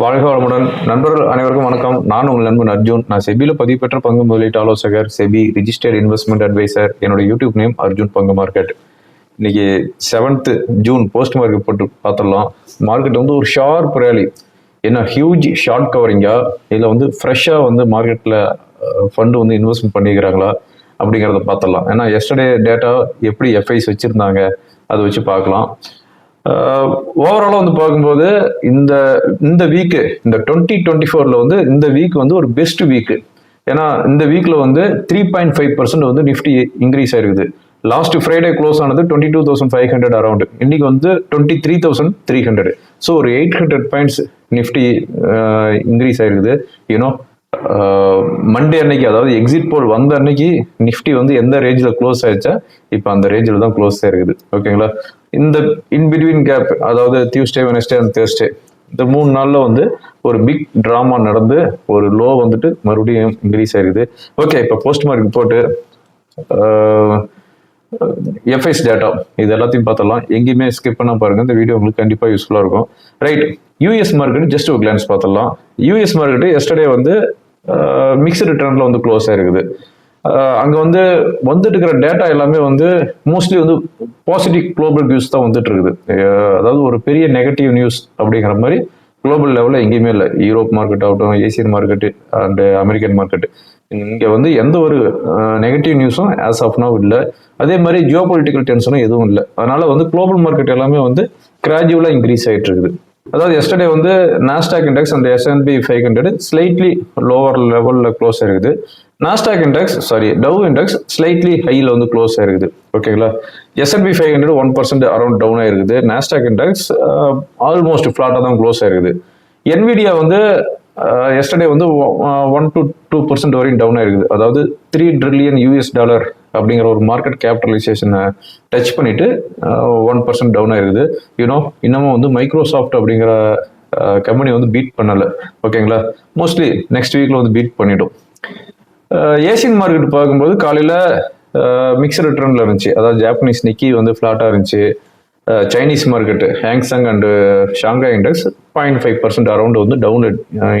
வாழ்க வளமுடன் நண்பர்கள் அனைவருக்கும் வணக்கம். நான் உங்கள் நண்பன் அர்ஜுன். நான் செபியில் பதிவு பெற்ற பங்கு முதலீட்டு ஆலோசகர் செபி ரிஜிஸ்டர்ட் இன்வெஸ்ட்மெண்ட் அட்வைசர் என்னோட யூடியூப் நேம் அர்ஜுன் பங்கு மார்க்கெட் இன்னைக்கு செவன்த்து ஜூன் போஸ்ட் மார்க்கெட் போட்டு பார்த்துடலாம். மார்க்கெட் வந்து ஒரு ஷார்ப் ரேலி என்ன ஹியூஜ் ஷார்ட் கவரிங்கா இதில் வந்து ஃப்ரெஷ்ஷாக வந்து மார்க்கெட்டில் ஃபண்டு வந்து இன்வெஸ்ட்மெண்ட் பண்ணிக்கிறாங்களா அப்படிங்கிறத பார்த்துடலாம். ஏன்னா எஸ்டர்டே டேட்டா எப்படி எஃப்ஐஸ் வச்சுருந்தாங்க அதை வச்சு பார்க்கலாம். ஓவராலாக வந்து பார்க்கும்போது இந்த இந்த வீக்கு இந்த டுவெண்ட்டி டுவெண்ட்டி ஃபோரில் வந்து இந்த வீக் வந்து ஒரு பெஸ்ட் வீக்கு ஏன்னா இந்த வீக்கில் வந்து த்ரீ பாயிண்ட் ஃபைவ் பர்சன்ட் வந்து நிஃப்டி இன்க்ரீஸ் ஆயிருக்குது. லாஸ்ட் ஃப்ரைடே க்ளோஸ் ஆனது twenty two thousand five hundred around இன்னைக்கு வந்து twenty three thousand three hundred so ஒரு eight hundred points Nifty increase ஆயிருக்குது. யூனோ மண்டே அன்னைக்கு அதாவது எக்ஸிட் போல் வந்த அன்னைக்கு நிஃப்டி வந்து எந்த ரேஞ்சில் க்ளோஸ் ஆயிடுச்சா இப்போ அந்த ரேஞ்சில் தான் க்ளோஸ் ஆயிருக்குது. ஓகேங்களா இந்த இன்பிட்வீன் கேப் அதாவது டியூஸ்டே வெனஸ்டே அண்ட் தேர்ஸ்டே இந்த மூணு நாளில் வந்து ஒரு பிக் ட்ராமா நடந்து ஒரு லோ வந்துட்டு மறுபடியும் இன்க்ரீஸ் ஆகிடுது ஓகே இப்போ போஸ்ட் மார்க் போட்டு எஃப்ஐஸ் டேட்டா இது எல்லாத்தையும் பார்த்தலாம் எங்கேயுமே ஸ்கிப் பண்ண பாருங்க இந்த வீடியோ உங்களுக்கு கண்டிப்பாக யூஸ்ஃபுல்லாக இருக்கும். ரைட் யூஎஸ் மார்க்கெட் ஜஸ்ட் ஒரு கிளான்ஸ் பார்த்தலாம் யூஎஸ் மார்க்கெட்டு எஸ்டர்டே வந்து மிக்சடு ரிட்டர்னில் வந்து க்ளோஸ் ஆகிருக்குது அங்கே வந்து வந்துட்டு இருக்கிற டேட்டா எல்லாமே வந்து மோஸ்ட்லி வந்து பாசிட்டிவ் குளோபல் நியூஸ் தான் வந்துட்டு இருக்குது அதாவது ஒரு பெரிய நெகட்டிவ் நியூஸ் அப்படிங்கிற மாதிரி குளோபல் லெவலில் எங்கேயுமே இல்லை. யூரோப் மார்க்கெட் ஆகட்டும் Asian market and American market இங்கே வந்து எந்த ஒரு நெகட்டிவ் நியூஸும் ஆஸ் ஆஃப் நவ் இல்லை. அதே மாதிரி ஜியோ பொலிட்டிக்கல் டென்ஷனும் எதுவும் இல்லை. அதனால வந்து குளோபல் மார்க்கெட் எல்லாமே வந்து கிராஜுவலாக இன்க்ரீஸ் ஆகிட்டு இருக்குது அதாவது எஸ்டர்டே வந்து நாஸ்டாக் இண்டெக்ஸ் அந்த S and P five hundred slightly lower லெவலில் க்ளோஸ் ஆயிருக்குது. Nasdaq index sorry Dow index slightly ஹையில் வந்து க்ளோஸ் ஆயிருக்குது. ஓகேங்களா S and P five hundred one percent around down ஆயிருக்குது. நாஸ்டாக் இண்டெக்ஸ் ஆல்மோஸ்ட் ஃப்ளாட்டாக தான் க்ளோஸ் ஆயிருக்குது. என்விடியா வந்து uh, எஸ்டர்டே வந்து ஒன் டு டூ பர்சன்ட் வரையும் டவுன் ஆயிருக்குது. அதாவது த்ரீ ட்ரில்லியன் யூஎஸ் டாலர் அப்படிங்கிற ஒரு மார்க்கெட் கேபிட்டலைசேஷனை டச் பண்ணிட்டு ஒன் பர்சன்ட் டவுன் ஆயிருக்குது. யூனோ இன்னமும் வந்து மைக்ரோசாஃப்ட் அப்படிங்கிற uh, கம்பெனி வந்து பீட் பண்ணலை. ஓகேங்களா மோஸ்ட்லி நெக்ஸ்ட் வீக்கில் வந்து பீட் பண்ணிடும். ஏசியன் மார்க்கெட் பார்க்கும்போது காலையில் மிக்சர் ட்ரெண்டில் இருந்துச்சு. அதாவது ஜாப்பனீஸ் நிக்கி வந்து ஃப்ளாட்டாக இருந்துச்சு. Chinese market Hang Seng and Shanghai index point five percent around வந்து டவுன்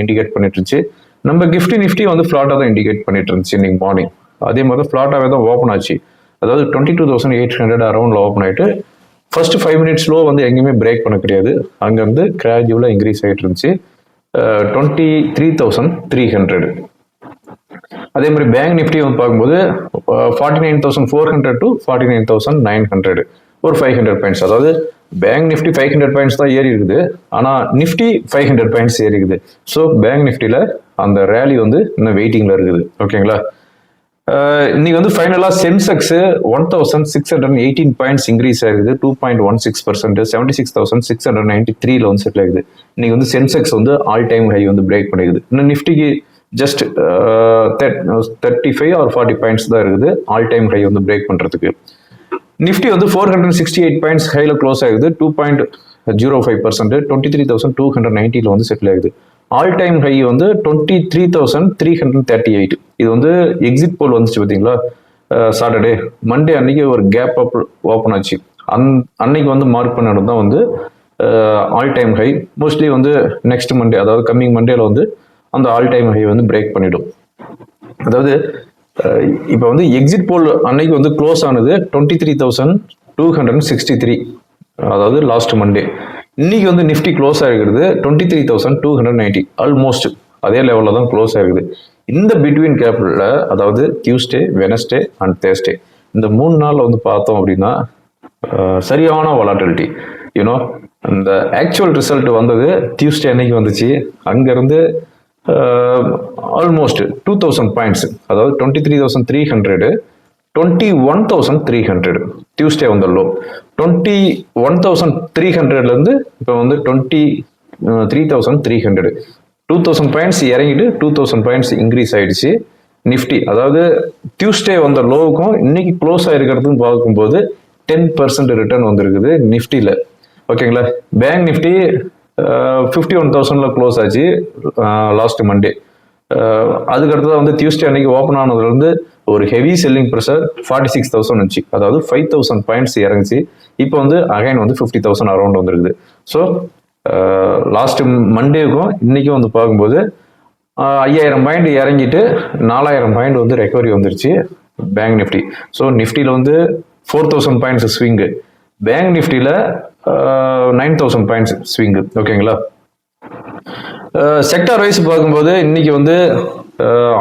இண்டிகேட் பண்ணிட்டு இருந்துச்சு. நம்ம கிஃப்டி நிஃப்டி வந்து ஃப்ளாட்டாக தான் இண்டிகேட் பண்ணிட்டு இருந்துச்சு இன்னைக்கு மார்னிங் அதே மாதிரி தான் ஃப்ளாட்டாகவே தான் ஓப்பன் ஆச்சு. அதாவது twenty two thousand eight hundred அரௌண்டில் open ஆகிட்டு ஃபர்ஸ்ட் ஃபைவ் மினிட்ஸ் லோ வந்து எங்கேயுமே பிரேக் பண்ண கிடையாது. அங்கேருந்து கிராஜுவலாக இன்க்ரீஸ் ஆகிட்டு இருந்துச்சு. Twenty three thousand three hundred அதே மாதிரி பேங்க் நிஃப்டி வந்து பார்க்கும்போது forty nine thousand four hundred to forty nine thousand nine hundred ஒரு ஃபைவ் ஹண்ட்ரட் பாயிண்ட்ஸ் அதாவது bank Nifty five hundred points தான் ஏறி இருக்குது. ஆனால் நிஃப்டி ஃபைவ் ஹண்ட்ரட் பாயிண்ட்ஸ் ஏறி இருக்குது. ஸோ பேங்க் நிஃப்டியில் அந்த ரேலி வந்து இன்னும் வெயிட்டிங்கில் இருக்குது. ஓகேங்களா இன்னைக்கு வந்து ஃபைனலாக Sensex one thousand six hundred eighteen points increase ஆகுது. Two point one six percent seventy six thousand six hundred ninety த்ரீல வந்து செட்டில் ஆகுது. இன்னைக்கு வந்து சென்செக்ஸ் வந்து ஆல் டைம் ஹை வந்து பிரேக் பண்ணிக்குது இன்னும் நிஃப்டிக்கு just thirty five or forty points தான் இருக்குது. ஆல் டைம் ஹை வந்து பிரேக் பண்ணுறதுக்கு நிஃப்டி வந்து four hundred sixty eight points ஹையில் க்ளோஸ் ஆகுது. Two point zero five percent twenty three thousand two hundred நைன்ட்டியில் வந்து செட்டில் ஆகுது. ஆல் டைம் ஹை வந்து twenty three thousand three hundred thirty eight இது வந்து எக்ஸிட் போல் வந்துச்சு பார்த்தீங்களா? சாட்டர்டே மண்டே அன்னைக்கு ஒரு கேப் அப் ஓப்பன் ஆச்சு. அந் அன்னைக்கு வந்து மார்க் பண்ண இடம் தான் வந்து ஆல் டைம் ஹை மோஸ்ட்லி வந்து நெக்ஸ்ட் மண்டே அதாவது கம்மிங் மண்டேல வந்து அந்த ஆல் டைம் ஹை வந்து பிரேக் பண்ணிடும். அதாவது இப்போ வந்து எக்ஸிட் போல் அன்னைக்கு வந்து க்ளோஸ் ஆனது twenty three thousand two hundred sixty three அதாவது லாஸ்ட் மண்டே இன்னைக்கு வந்து Nifty close ஆகிருக்கிறது twenty three thousand two hundred ninety almost அதே லெவலில் தான் க்ளோஸ் ஆகிருக்குது இந்த பிட்வீன் கேப்பில் அதாவது டியூஸ்டே வெனஸ்டே அண்ட் தேர்ஸ்டே இந்த மூணு நாளில் வந்து பார்த்தோம் அப்படின்னா சரியான வலாட்டிலிட்டி யூனோ இந்த ஆக்சுவல் ரிசல்ட் வந்தது டியூஸ்டே அன்னைக்கு வந்துச்சு. அங்கேருந்து ஆல்மோஸ்ட் டூ தௌசண்ட் பாயிண்ட்ஸ் அதாவது twenty three thousand three hundred twenty one thousand three hundred Tuesday வந்த low twenty one thousand three ஹண்ட்ரட்லேருந்து இப்போ வந்து twenty three thousand three hundred two thousand points இறங்கிட்டு டூ தௌசண்ட் பாயிண்ட்ஸ் இன்க்ரீஸ் ஆயிடுச்சு. Nifty அதாவது Tuesday வந்த லோவுக்கும் இன்னைக்கு க்ளோஸ் ஆயிருக்கிறதுன்னு பார்க்கும்போது டென் பர்சன்ட் ரிட்டர்ன் வந்திருக்குது நிஃப்டியில் ஓகேங்களா பேங்க் நிஃப்டி ஃபிஃப்டி ஒன் தௌசண்டில் க்ளோஸ் ஆச்சு லாஸ்ட் மண்டே அதுக்கு வந்து டியூஸ்டே அன்னைக்கு ஓப்பன் ஆனதுலேருந்து ஒரு heavy selling pressure forty six thousand வந்துச்சு. அதாவது ஃபைவ் தௌசண்ட் பாயிண்ட்ஸ் இறங்குச்சு. இப்போ வந்து அகைன் வந்து ஃபிஃப்டி தௌசண்ட் அரௌண்ட் வந்துருக்குது. ஸோ லாஸ்ட் மண்டேக்கும் இன்னைக்கும் வந்து பார்க்கும்போது ஐயாயிரம் பாயிண்ட் இறங்கிட்டு நாலாயிரம் பாயிண்ட் வந்து ரெக்கவரி வந்துருச்சு பேங்க் நிஃப்டி ஸோ நிஃப்டியில் வந்து four thousand points swing bank நிஃப்டியில் நைன் தௌசண்ட் பாயிண்ட்ஸ் ஸ்விங்கு ஓகேங்களா செக்டார் வைஸ் பார்க்கும்போது இன்னைக்கு வந்து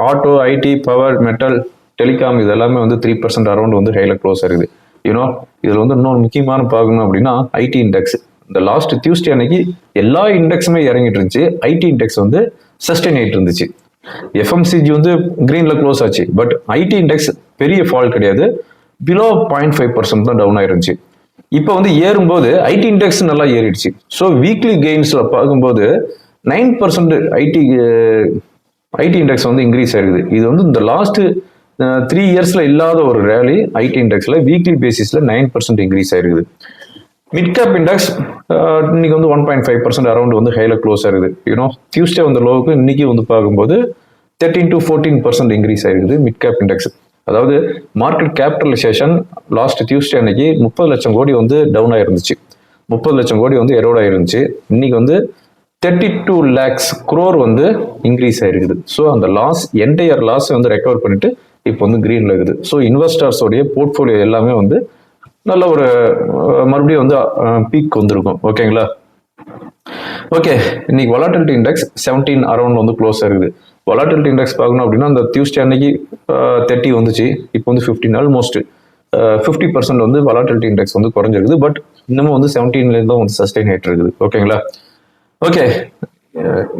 auto IT power metal telecom இது எல்லாமே வந்து த்ரீ பர்சன்ட் அரௌண்ட் வந்து ஹைல க்ளோஸ் ஆகுது. யூனோ இதில் வந்து இன்னொரு முக்கியமான பார்க்கணும் அப்படின்னா ஐடி இண்டெக்ஸ் இந்த லாஸ்ட் டியூஸ்டே அன்னைக்கு எல்லா இண்டெக்ஸுமே இறங்கிட்டு இருந்துச்சு. ஐடி இண்டெக்ஸ் வந்து சஸ்டெயின் ஆகிட்டு இருந்துச்சு. எஃப்எம்சிஜி வந்து கிரீன்ல க்ளோஸ் ஆச்சு. பட் ஐடி இண்டெக்ஸ் பெரிய ஃபால் கிடையாது. பிலோ பாயிண்ட் ஃபைவ் பர்சன்ட் தான் டவுன் ஆயிருந்துச்சு. இப்போ வந்து ஏறும்போது ஐடி இண்டெக்ஸ் நல்லா ஏறிடுச்சு. ஸோ வீக்லி கெயின்ஸில் பார்க்கும்போது nine percent IT IT index வந்து இன்க்ரீஸ் ஆயிருக்குது இது வந்து இந்த லாஸ்ட்டு த்ரீ இயர்ஸில் இல்லாத ஒரு ரேலி ஐடி இண்டெக்ஸில் வீக்லி பேசிஸில் நைன் பர்சன்ட் இன்க்ரீஸ் ஆயிருக்குது மிட் கேப் இண்டெக்ஸ் இன்னைக்கு வந்து one point five percent around வந்து ஹைல க்ளோஸ் ஆயிருக்குது யூனோ டியூஸ்டே வந்த லோவுக்கு இன்னைக்கு வந்து பார்க்கும்போது thirteen to fourteen percent increase ஆயிருக்குது மிட் கேப் இண்டெக்ஸ் அதாவது மார்க்கெட் கேபிட்டலைசேஷன் லாஸ்ட் டியூஸ்டே அன்னைக்கு முப்பது லட்சம் கோடி வந்து டவுன் ஆயிருந்துச்சு. முப்பது லட்சம் கோடி வந்து எரோட் ஆயிருந்துச்சு. இன்னைக்கு வந்து தேர்ட்டி டூ லேக்ஸ் குரோர் வந்து இன்க்ரீஸ் ஆயிருக்குது. ஸோ அந்த லாஸ் என்டையர் லாஸ் வந்து ரெக்கவர் பண்ணிட்டு இப்போ வந்து கிரீன்ல இருக்குது. ஸோ இன்வெஸ்டர்ஸோடைய போர்ட்ஃபோலியோ எல்லாமே வந்து நல்ல ஒரு மறுபடியும் வந்து பீக் வந்திருக்கும். ஓகேங்களா ஓகே இன்னைக்கு வொலாட்டிலிட்டி இண்டெக்ஸ் செவன்டீன் அரௌண்ட் வந்து க்ளோஸ் ஆகுது வொலாட்டிலிட்டி இண்டெக்ஸ் பார்க்கணும் அப்படின்னா அந்த டியூஸ்டே அன்னைக்கு தேர்ட்டி வந்துச்சு. இப்போ வந்து ஃபிஃப்டீன் ஆல்மோஸ்ட் ஃபிஃப்டி பர்சன்ட் வந்து வொலாட்டிலிட்டி இண்டெக்ஸ் வந்து குறைஞ்சிருக்குது. பட் இன்னமும் வந்து செவன்டீன்லேருந்து தான் வந்து சஸ்டெயின் ஆகிட்டு இருக்குது ஓகேங்களா ஓகே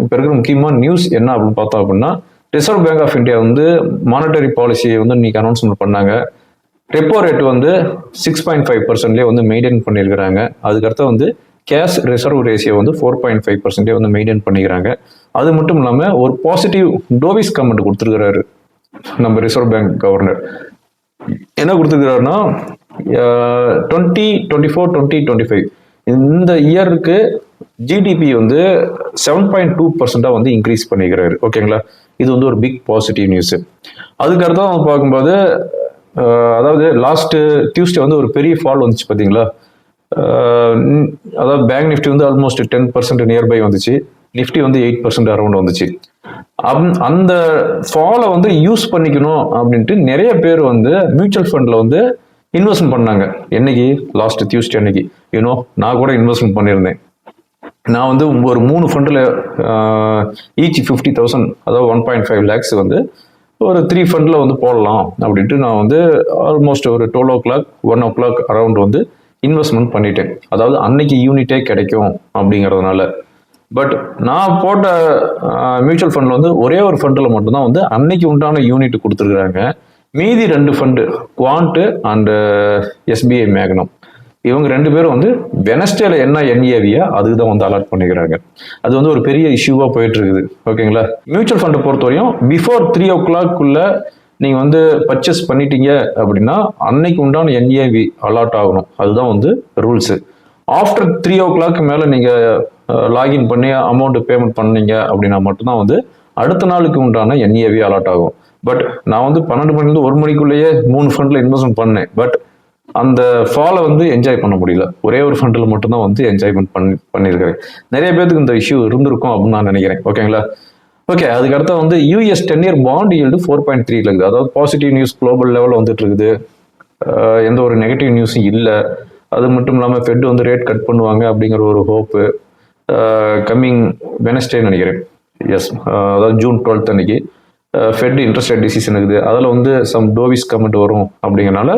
இப்போ இருக்கிற முக்கியமான நியூஸ் என்ன அப்படின்னு பார்த்தோம் அப்படின்னா ரிசர்வ் பேங்க் ஆஃப் இந்தியா வந்து மானிட்டரி பாலிசியை வந்து இன்னைக்கு அனௌன்ஸ்மெண்ட் பண்ணாங்க. ரெப்போ ரேட் வந்து சிக்ஸ் பாயிண்ட் ஃபைவ் பர்சன்ட்லேயே வந்து மெயின்டைன் பண்ணியிருக்கிறாங்க. அதுக்கடுத்து வந்து கேஷ் ரிசர்வ் ரேஷியோ வந்து ஃபோர் பாயிண்ட் ஃபைவ் பர்சன்டே வந்து மெயின்டைன் பண்ணிக்கிறாங்க. அது மட்டும் இல்லாமல் ஒரு பாசிட்டிவ் டோவிஸ் கமெண்ட் கொடுத்துருக்கிறாரு நம்ம ரிசர்வ் பேங்க் கவர்னர். என்ன கொடுத்துருக்கிறாருன்னா twenty twenty four twenty twenty five இந்த இயருக்கு ஜிடிபி வந்து செவன் பாயிண்ட் டூ பர்சண்டாக வந்து இன்க்ரீஸ் பண்ணிக்கிறாரு. ஓகேங்களா இது வந்து ஒரு பிக் பாசிட்டிவ் நியூஸு அதுக்கடுத்தான் பார்க்கும்போது அதாவது லாஸ்ட்டு டியூஸ்டே வந்து ஒரு பெரிய ஃபால் வந்துச்சு பார்த்தீங்களா அதாவது பேங்க் நிஃப்டி வந்து ஆல்மோஸ்ட் டென் பர்சன்ட் நியர்பை வந்துச்சு. நிஃப்டி வந்து எயிட் பர்சன்ட் அரௌண்ட் வந்துச்சு. அம்- அந்த ஃபாலை வந்து யூஸ் பண்ணிக்கணும் அப்படின்ட்டு நிறைய பேர் வந்து மியூச்சுவல் ஃபண்டில் வந்து இன்வெஸ்ட்மெண்ட் பண்ணாங்க. என்னைக்கு? லாஸ்ட் டியூஸ்டே அன்னைக்கு. யூனோ நான் கூட இன்வெஸ்ட்மெண்ட் பண்ணியிருந்தேன். நான் வந்து ஒரு மூணு ஃபண்டில் ஈச் ஃபிஃப்டி தௌசண்ட் அதாவது ஒன் பாயிண்ட் ஃபைவ் லேக்ஸ் வந்து ஒரு த்ரீ ஃபண்டில் வந்து போடலாம் அப்படின்ட்டு நான் வந்து ஆல்மோஸ்ட் ஒரு twelve o'clock one o'clock around வந்து இன்வெஸ்ட்மெண்ட் பண்ணிட்டேன். அதாவது அன்னைக்கு யூனிட்டே கிடைக்கும் அப்படிங்கிறதுனால. பட் நான் போட்ட மியூச்சுவல் ஃபண்டில் வந்து ஒரே ஒரு ஃபண்டில் மட்டும்தான் வந்து அன்னைக்கு உண்டான யூனிட் கொடுத்துருக்குறாங்க. மீதி ரெண்டு fund quant and SBI Magnum இவங்க ரெண்டு பேரும் வந்து வெனஸ்டேல என்ன என்ஏவியா அதுக்கு தான் வந்து அலாட் பண்ணிக்கிறாங்க. அது வந்து ஒரு பெரிய இஷ்யூவா போயிட்டு இருக்குது. ஓகேங்களா மியூச்சுவல் ஃபண்டை பொறுத்தவரையும் பிஃபோர் த்ரீ ஓ கிளாக்குள்ள நீங்கள் வந்து பர்ச்சேஸ் பண்ணிட்டீங்க அப்படின்னா அன்னைக்கு உண்டான என்ஏவி அலாட் ஆகணும். அதுதான் வந்து rules after three o'clock மேலே நீங்கள் லாகின் பண்ணி அமௌண்ட் பேமெண்ட் பண்ணீங்க அப்படின்னா மட்டும்தான் வந்து அடுத்த நாளுக்கு உண்டான என்ஏவி அலாட் ஆகும். பட் நான் வந்து பன்னெண்டு மணிலேருந்து ஒரு மணிக்குள்ளேயே மூணு ஃபண்டில் இன்வெஸ்ட்மெண்ட் பண்ணேன். பட் அந்த ஃபாலை வந்து என்ஜாய் பண்ண முடியல. ஒரே ஒரு ஃபண்டில் மட்டும்தான் வந்து என்ஜாய்மெண்ட் பண்ணி பண்ணியிருக்கிறேன். நிறைய பேர்த்துக்கு இந்த இஷ்யூ இருந்திருக்கும் அப்படின்னு நான் நினைக்கிறேன். ஓகேங்களா ஓகே அதுக்கடுத்து வந்து US ten year bond yield four point three இருக்குது அதாவது பாசிட்டிவ் நியூஸ் குளோபல் லெவலில் வந்துட்டு இருக்குது எந்த ஒரு நெகட்டிவ் நியூஸும் இல்லை. அது மட்டும் இல்லாமல் ஃபெட் வந்து ரேட் கட் பண்ணுவாங்க அப்படிங்கிற ஒரு ஹோப்பு கம்மிங் வெனஸ்டே நினைக்கிறேன். எஸ் அதாவது ஜூன் டுவெல்த் அன்னைக்கு. ஃபெட் இன்ட்ரெஸ்ட் ரேட் டிசிஷன் இருக்குது. அதில் வந்து சம் டோவிஸ் கமெண்ட் வரும் அப்படிங்கிறனால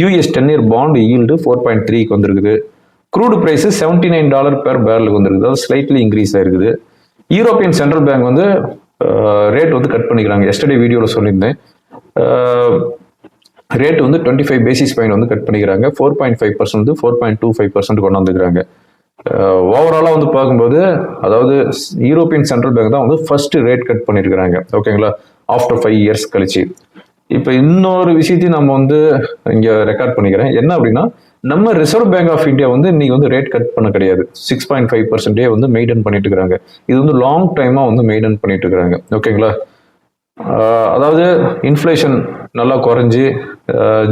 US ten year bond yield four point த்ரீக்கு வந்திருக்குது. Crude price seventy nine dollar per பேரலுக்கு வந்திருக்குது. அது ஸ்லைட்லி இன்க்ரீஸ் ஆயிருக்குது. யூரோப்பியன் சென்ட்ரல் பேங்க் வந்து ரேட் வந்து கட் பண்ணிக்கிறாங்க. எஸ்டர்டே வீடியோவில் சொல்லியிருந்தேன். ரேட் வந்து டுவெண்ட்டி ஃபைவ் பேசிஸ் பாயிண்ட் வந்து கட் பண்ணிக்கிறாங்க. ஃபோர் பாயிண்ட் ஃபைவ் பர்சன்ட் வந்து four point two five percent கொண்டு வந்துக்கிறாங்க. ஓவராலாக வந்து பார்க்கும்போது அதாவது யூரோப்பியன் சென்ட்ரல் பேங்க் தான் வந்து ஃபர்ஸ்ட் ரேட் கட் பண்ணியிருக்கிறாங்க ஓகேங்களா ஆஃப்டர் ஃபைவ் இயர்ஸ் கழிச்சு. இப்போ இன்னொரு விஷயத்தையும் நம்ம வந்து இங்கே ரெக்கார்ட் பண்ணிக்கிறேன். என்ன அப்படின்னா நம்ம ரிசர்வ் பேங்க் ஆஃப் இந்தியா வந்து இன்னைக்கு வந்து ரேட் கட் பண்ண கிடையாது. சிக்ஸ் பாயிண்ட் ஃபைவ் பர்சன்டே வந்து மெயின்டைன் பண்ணிட்டு இருக்கிறாங்க இது வந்து லாங் டைமாக வந்து மெயின்டைன் பண்ணிட்டு இருக்கிறாங்க ஓகேங்களா அதாவது இன்ஃப்ளேஷன் நல்லா குறைஞ்சி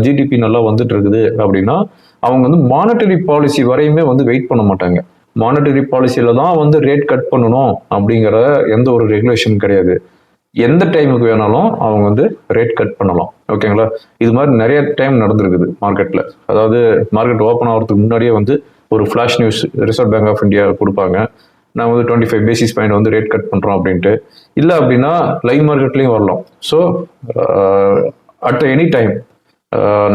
ஜிடிபி நல்லா வந்துட்டு இருக்குது அப்படின்னா அவங்க வந்து மானிட்டரி பாலிசி வரையுமே வந்து வெயிட் பண்ண மாட்டாங்க. மானிட்டரி பாலிசியில தான் வந்து ரேட் கட் பண்ணணும் அப்படிங்கிற எந்த ஒரு ரெகுலேஷன் கிடையாது. எந்த டைமுக்கு வேணாலும் அவங்க வந்து ரேட் கட் பண்ணலாம். ஓகேங்களா இது மாதிரி நிறைய டைம் நடந்திருக்குது மார்க்கெட்டில் அதாவது மார்க்கெட் ஓப்பன் ஆகிறதுக்கு முன்னாடியே வந்து ஒரு flash news Reserve Bank of India கொடுப்பாங்க. நான் வந்து டுவெண்ட்டி ஃபைவ் பேசிஸ் பாயிண்ட் வந்து ரேட் கட் பண்ணுறோம் அப்படின்ட்டு. இல்லை அப்படின்னா லைவ் மார்க்கெட்லேயும் வரலாம். So at any time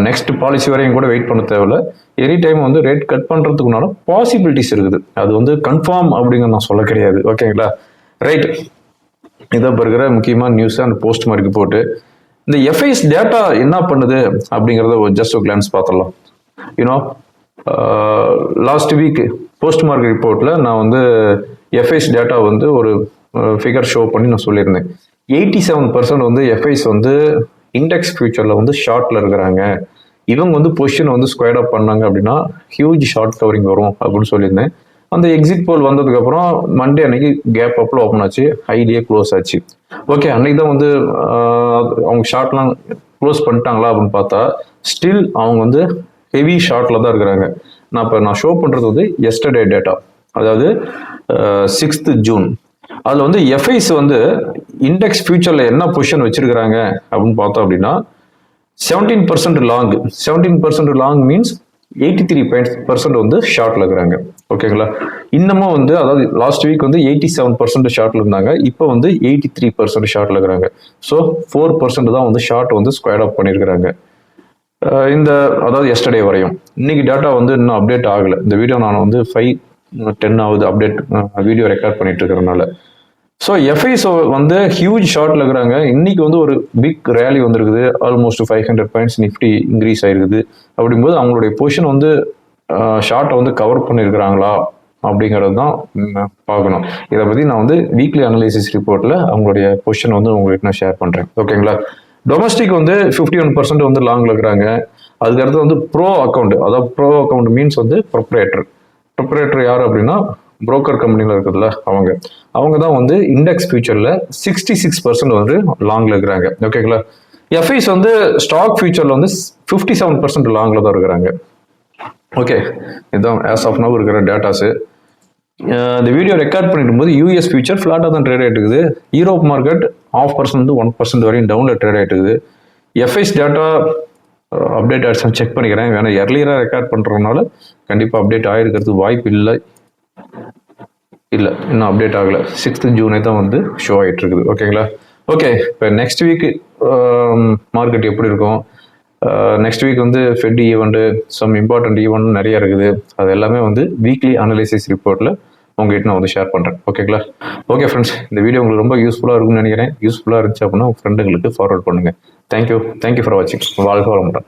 next policy வரையும் கூட வெயிட் பண்ண தேவையில்ல. எனி டைம் வந்து ரேட் கட் பண்ணுறதுக்குனால பாசிபிலிட்டிஸ் இருக்குது. அது வந்து கன்ஃபார்ம் அப்படிங்கிற நான் சொல்ல கிடையாது. ஓகேங்களா ரைட் இதை இருக்கிற முக்கியமான நியூஸ் அந்த போஸ்ட் மார்க் போட்டு இந்த எஃப்ஐஎஸ் டேட்டா என்ன பண்ணுது அப்படிங்கிறத ஜஸ்ட் ஒரு கிளான்ஸ் பார்த்துடலாம். You know last week post mark ரிப்போர்ட்டில் நான் வந்து எஃப்ஐஎஸ் டேட்டா வந்து ஒரு uh, ஃபிகர் ஷோ பண்ணி நான் சொல்லியிருந்தேன். எயிட்டி செவன் பர்சன்ட் வந்து எஃப்ஐஸ் வந்து இண்டெக்ஸ் ஃபியூச்சரில் வந்து ஷார்ட்டில் இருக்கிறாங்க. இவங்க வந்து பொசிஷன் வந்து ஸ்கொயர் அப் பண்ணாங்க அப்படின்னா ஹியூஜ் ஷார்ட் கவரிங் வரும் அப்படின்னு சொல்லியிருந்தேன். அந்த எக்ஸிட் போல் வந்ததுக்கப்புறம் மண்டே அன்னைக்கு கேப் அப்பில் ஓப்பன் ஆச்சு. ஹைலியே க்ளோஸ் ஆச்சு. ஓகே அன்னைக்கு தான் வந்து அவங்க ஷார்ட்லாம் க்ளோஸ் பண்ணிட்டாங்களா அப்படின்னு பார்த்தா ஸ்டில் அவங்க வந்து ஹெவி ஷார்ட்ல தான் இருக்கிறாங்க. நான் இப்போ நான் ஷோ பண்ணுறது வந்து எஸ்டர்டே டேட்டா அதாவது சிக்ஸ்த் ஜூன் அதில் வந்து எஃப்ஐஸ் வந்து இண்டெக்ஸ் ஃபியூச்சரில் என்ன பொசிஷன் வச்சிருக்கிறாங்க அப்படின்னு பார்த்தோம் அப்படின்னா seventeen percent long seventeen percent long means eighty three percent வந்து ஷார்ட்ல இருக்கிறாங்க. ஓகேங்களா இன்னமும் வந்து அதாவது லாஸ்ட் வீக் வந்து எயிட்டி செவன் பர்சன்ட் ஷார்ட்ல இருந்தாங்க. இப்போ வந்து எயிட்டி த்ரீ பர்சன்ட் ஷார்ட்ல இருக்கிறாங்க. ஸோ ஃபோர் பர்சன்ட் தான் வந்து ஷார்ட் வந்து ஸ்கொயர் அப் பண்ணியிருக்கிறாங்க. இந்த அதாவது எஸ்டர்டே வரையும். இன்னைக்கு டேட்டா வந்து இன்னும் அப்டேட் ஆகலை. இந்த வீடியோ நான் வந்து ஃபைவ் டென் ஆகுது அப்டேட் வீடியோ ரெக்கார்ட் பண்ணிட்டு இருக்கிறனால ஸோ எஃப்ஐஸ் வந்து ஹியூஜ் ஷார்ட்ல இருக்கிறாங்க. இன்னைக்கு வந்து ஒரு பிக் ரேலி வந்திருக்குது. Almost five hundred points Nifty increase ஆயிருக்குது. அப்படிங்கும்போது அவங்களுடைய பொசிஷன் வந்து ஷார்ட்டை வந்து கவர் பண்ணியிருக்கிறாங்களா அப்படிங்கிறது தான் பார்க்கணும். இதை பற்றி நான் வந்து வீக்லி அனலைசிஸ் ரிப்போர்ட்டில் அவங்களுடைய பொசிஷன் வந்து உங்களுக்கு நான் ஷேர் பண்ணுறேன் ஓகேங்களா டொமஸ்டிக் வந்து ஃபிஃப்டி ஒன் பர்சன்ட் வந்து லாங்கில் இருக்கிறாங்க. அதுக்கடுத்து வந்து ப்ரோ அக்கௌண்ட் அதாவது ப்ரோ அக்கௌண்ட் மீன்ஸ் வந்து ப்ரொப்ரேட்டர் ப்ரொப்ரேட்டர் யார் அப்படின்னா புரோக்கர் கம்பெனியில் இருக்குதுல்ல அவங்க. அவங்க தான் வந்து இண்டெக்ஸ் ஃபியூச்சரில் சிக்ஸ்டி சிக்ஸ் பர்சன்ட் வந்து லாங்கில் இருக்கிறாங்க. ஓகேங்களா எஃப்ஐஸ் வந்து ஸ்டாக் ஃபியூச்சரில் வந்து ஃபிஃப்டி செவன் பர்சன்ட் லாங்கில் தான் இருக்கிறாங்க. ஓகே இதுதான் ஆஸ் ஆஃப் நவ் இருக்கிற டேட்டாஸு இந்த வீடியோ ரெக்கார்ட் பண்ணிட்டு போது யூஎஸ் ஃபியூச்சர் ஃப்ளாட்டாக தான் ட்ரேட் ஆகிட்டு இருக்குது. Europe market half percent one percent வரையும் டவுனில் ட்ரேட் ஆகிட்டு இருக்குது. எஃப்ஐஸ் டேட்டா அப்டேட் ஆகிடுச்சு செக் பண்ணிக்கிறேன். வேணா எர்லியராக ரெக்கார்ட் பண்ணுறதுனால கண்டிப்பாக அப்டேட் ஆகிருக்கிறதுக்கு வாய்ப்பு இல்லை. இல்லை இன்னும் அப்டேட் ஆகலை. சிக்ஸ்த்து ஜூனே தான் வந்து ஷோ ஆகிட்டு இருக்குது. ஓகேங்களா ஓகே இப்போ நெக்ஸ்ட் வீக் மார்க்கெட் எப்படி இருக்கும்? நெக்ஸ்ட் வீக் வந்து Fed event some important event நிறைய இருக்குது. அது எல்லாமே வந்து வீக்லி அனலைசிஸ் ரிப்போர்ட்டில் உங்ககிட்ட நான் வந்து ஷேர் பண்ணுறேன் ஓகேங்களா ஓகே ஃப்ரெண்ட்ஸ் இந்த வீடியோ உங்களுக்கு ரொம்ப யூஸ்ஃபுல்லாக இருக்கும்னு நினைக்கிறேன். யூஸ்ஃபுல்லாக இருந்துச்சு அப்படின்னா உங்கள் ஃப்ரெண்டுங்களுக்கு ஃபார்வர்ட் பண்ணுங்கள் thank you thank you for வாட்சிங் வாழ்க வளமுடன்.